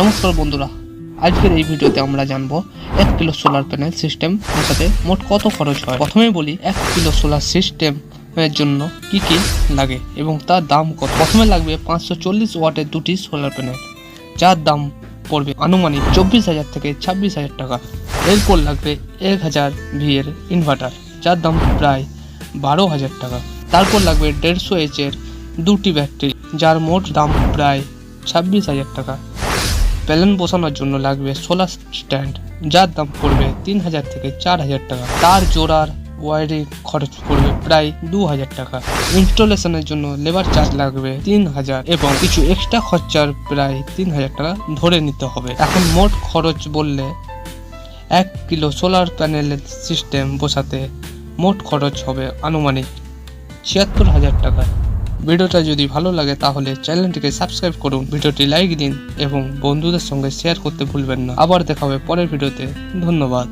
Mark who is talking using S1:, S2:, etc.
S1: নমস্কার বন্ধুরা, আজকের এই ভিডিওতে আমরা জানব এক কিলো সোলার প্যানেল সিস্টেম বসাতে মোট কত খরচ হয়। প্রথমে বলি, এক কিলো সোলার সিস্টেম এর জন্য কি কি লাগে এবং তার দাম কত? প্রথমে লাগবে পাঁচশো চল্লিশ ওয়াটের দুটি সোলার প্যানেল, যার দাম পড়বে আনুমানিক চব্বিশ হাজার থেকে ছাব্বিশ হাজার টাকা। এরপর লাগবে এক হাজার ভিএর ইনভার্টার, যার দাম প্রায় বারো হাজার টাকা। তারপর লাগবে দেড়শো এইচের দুটি ব্যাটারি, যার মোট দাম প্রায় ছাব্বিশ হাজার টাকা। প্যানেল বসানোর জন্য লাগবে সোলার স্ট্যান্ড, যার দাম পড়বে তিন হাজার থেকে চার হাজার টাকা। তার জোড়ার ওয়ারিং খরচ পড়বে প্রায় দু হাজার টাকা। ইনস্টলেশনের জন্য লেবার চার্জ লাগবে তিন হাজার এবং কিছু এক্সট্রা খরচার প্রায় তিন হাজার টাকা ধরে নিতে হবে। এখন মোট খরচ বললে এক কিলো সোলার প্যানেলের সিস্টেম বসাতে মোট খরচ হবে আনুমানিক ছিয়াত্তর হাজার টাকা। ভিডিওটা যদি ভালো লাগে তাহলে চ্যানেলটিকে সাবস্ক্রাইব করুন, ভিডিওটি লাইক দিন এবং বন্ধুদের সঙ্গে শেয়ার করতে ভুলবেন না। আবার দেখা হবে পরের ভিডিওতে। ধন্যবাদ।